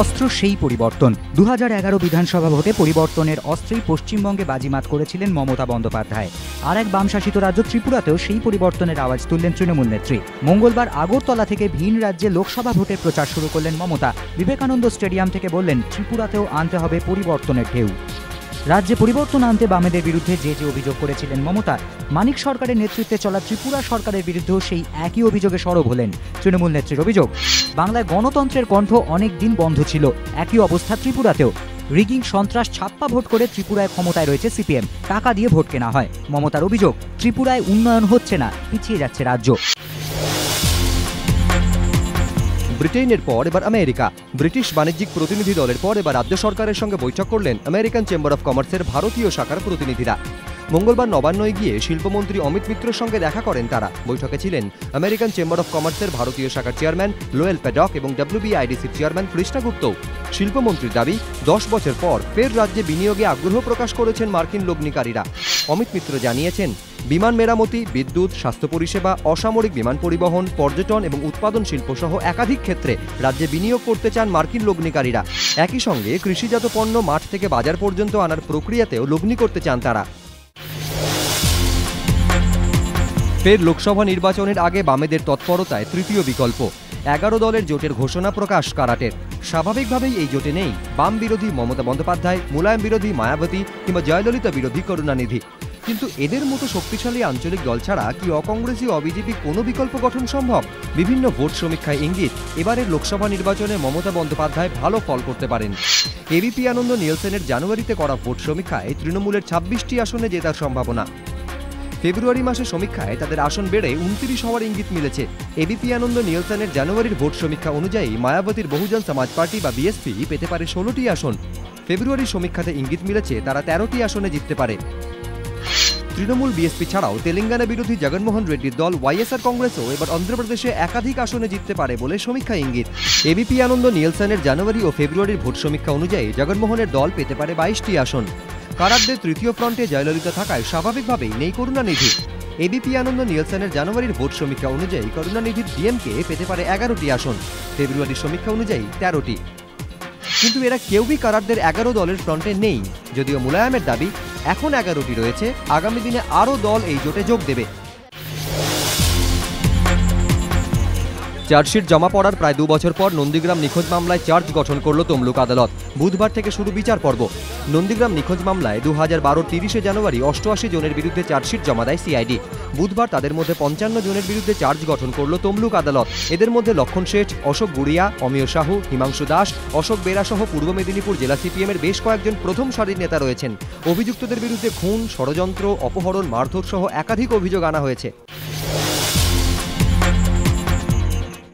অস্ত্র সেই পরিবর্তন। দু হাজার এগারো বিধানসভা ভোটে পরিবর্তনের অস্ত্রেই পশ্চিমবঙ্গে বাজিমাত করেছিলেন মমতা বন্দ্যোপাধ্যায়। আর এক বামশাসিত রাজ্য ত্রিপুরাতেও সেই পরিবর্তনের আওয়াজ তুললেন তৃণমূল নেত্রী। মঙ্গলবার আগরতলা থেকে ভিন রাজ্যে লোকসভা ভোটের প্রচার শুরু করলেন মমতা। বিবেকানন্দ স্টেডিয়াম থেকে বললেন, ত্রিপুরাতেও আনতে হবে পরিবর্তনের ঢেউ। রাজ্যে পরিবর্তন আনতে বামেদের বিরুদ্ধে যে যে অভিযোগ করেছিলেন মমতা, মানিক সরকারের নেতৃত্বে চলা ত্রিপুরা সরকারের বিরুদ্ধেও সেই একই অভিযোগে সরব হলেন তৃণমূল নেত্রীর অভিযোগ। বাংলায় গণতন্ত্রের কণ্ঠ অনেক দিন বন্ধ ছিল, একই অবস্থা ত্রিপুরাতেও। রিগিং সন্ত্রাস ছাপ্পা ভোট করে ত্রিপুরায় ক্ষমতায় রয়েছে সিপিএম, টাকা দিয়ে ভোট কেনা হয়। মমতার অভিযোগ, ত্রিপুরায় উন্নয়ন হচ্ছে না, পিছিয়ে যাচ্ছে রাজ্য। ব্রিটেনের পর এবার আমেরিকা। ব্রিটিশ বাণিজ্যিক প্রতিনিধি দলের পর এবার রাজ্য সরকারের সঙ্গে বৈঠক করলেন আমেরিকান চেম্বার অফ কমার্সের ভারতীয় শাখার প্রতিনিধিরা। মঙ্গলবার নবান্নয় গিয়ে শিল্পমন্ত্রী অমিত মিত্রর সঙ্গে দেখা করেন তারা। বৈঠকে ছিলেন আমেরিকান চেম্বার অফ কমার্সের ভারতীয় শাখার চেয়ারম্যান লোয়েল প্যাডক এবং ডাব্লিউবিআইডিসির চেয়ারম্যান কৃষ্ণা গুপ্ত। শিল্পমন্ত্রীর দাবি, দশ বছর পর ফের রাজ্যে বিনিয়োগে আগ্রহ প্রকাশ করেছেন মার্কিন লগ্নিকারীরা। অমিত মিত্র জানিয়েছেন বিমান মেরামতি, বিদ্যুৎ, স্বাস্থ্য পরিষেবা, অসামরিক বিমান পরিবহন, পর্যটন এবং উৎপাদন শিল্প সহ একাধিক ক্ষেত্রে রাজ্যে বিনিয়োগ করতে চান মার্কিন লগ্নিকারীরা। একই সঙ্গে কৃষিজাত পণ্য মাঠ থেকে বাজার পর্যন্ত আনার প্রক্রিয়াতেও লগ্নি করতে চান তারা। ফের লোকসভা নির্বাচনের আগে বামেদের তৎপরতায় তৃতীয় বিকল্প। এগারো দলের জোটের ঘোষণা প্রকাশ কারাটের। স্বাভাবিকভাবেই এই জোটে নেই বাম বিরোধী মমতা বন্দ্যোপাধ্যায়, মুলায়ম বিরোধী মায়াবতী কিংবা জয়ললিতা বিরোধী করুণানিধি। কিন্তু এদের মতো শক্তিশালী আঞ্চলিক দল ছাড়া কি অকংগ্রেসী অবিজেপি কোনো বিকল্প গঠন সম্ভব? বিভিন্ন ভোট সমীক্ষায় ইঙ্গিত, এবারের লোকসভা নির্বাচনে মমতা বন্দ্যোপাধ্যায় ভালো ফল করতে পারেন। এবিপি আনন্দ নিয়েলসেনের জানুয়ারিতে করা ভোট সমীক্ষায় তৃণমূলের ছাব্বিশটি আসনে জেতার সম্ভাবনা। ফেব্রুয়ারি মাসে সমীক্ষায় তাদের আসন বেড়ে উনত্রিশ হওয়ার ইঙ্গিত মিলেছে। এবিপি আনন্দ নিয়েলসনের জানুয়ারির ভোট সমীক্ষা অনুযায়ী মায়াবতীর বহুজন সমাজ পার্টি বা বিএসপি পেতে পারে ষোলোটি আসন। ফেব্রুয়ারির সমীক্ষাতে ইঙ্গিত মিলেছে তারা তেরোটি আসনে জিততে পারে। তৃণমূল বিএসপি ছাড়াও তেলেঙ্গানা বিরোধী জগনমোহন রেড্ডির দল ওয়াইএসআর কংগ্রেসও এবার অন্ধ্রপ্রদেশে একাধিক আসনে জিততে পারে বলে সমীক্ষা ইঙ্গিত। এবিপি আনন্দ নিয়েলসনের জানুয়ারি ও ফেব্রুয়ারির ভোট সমীক্ষা অনুযায়ী জগনমোহনের দল পেতে পারে বাইশটি আসন। কারাকদের তৃতীয় ফ্রন্টে জয়ললিতা থাকায় স্বাভাবিকভাবেই নেই করুণানিধি। এবিপি আনন্দ নিয়েলসনের জানুয়ারির ভোট সমীক্ষা অনুযায়ী করুণানিধির ডিএমকে পেতে পারে এগারোটি আসন। ফেব্রুয়ারির সমীক্ষা অনুযায়ী তেরোটি। কিন্তু এরা কেউই কারারদের এগারো দলের ফ্রন্টে নেই, যদিও মুলায়মের দাবি এখন এগারোটি রয়েছে। আগামী দিনে আরও দল এই জোটে যোগ দেবে। চার্জশিট জমা পড়ার প্রায় দু বছর পর নন্দীগ্রাম নিখোঁজ মামলায় চার্জ গঠন করল তমলুক আদালত। বুধবার থেকে শুরু বিচার পর্ব। নন্দীগ্রাম নিখোঁজ মামলায় দু হাজার বারোর তিরিশে জানুয়ারি অষ্টআশি জনের বিরুদ্ধে চার্জশিট জমা দেয় সিআইডি। বুধবার তাদের মধ্যে পঞ্চান্ন জনের বিরুদ্ধে চার্জ গঠন করল তমলুক আদালত। এদের মধ্যে লক্ষণ শেঠ, অশোক গুড়িয়া অমিয় সাহু, হিমাংশু দাস, অশোক বেরা সহ পূর্ব মেদিনীপুর জেলা সিপিএমের বেশ কয়েকজন প্রথম সারির নেতা রয়েছেন। অভিযুক্তদের বিরুদ্ধে খুন, ষড়যন্ত্র, অপহরণ, মারধর সহ একাধিক অভিযোগ আনা হয়েছে।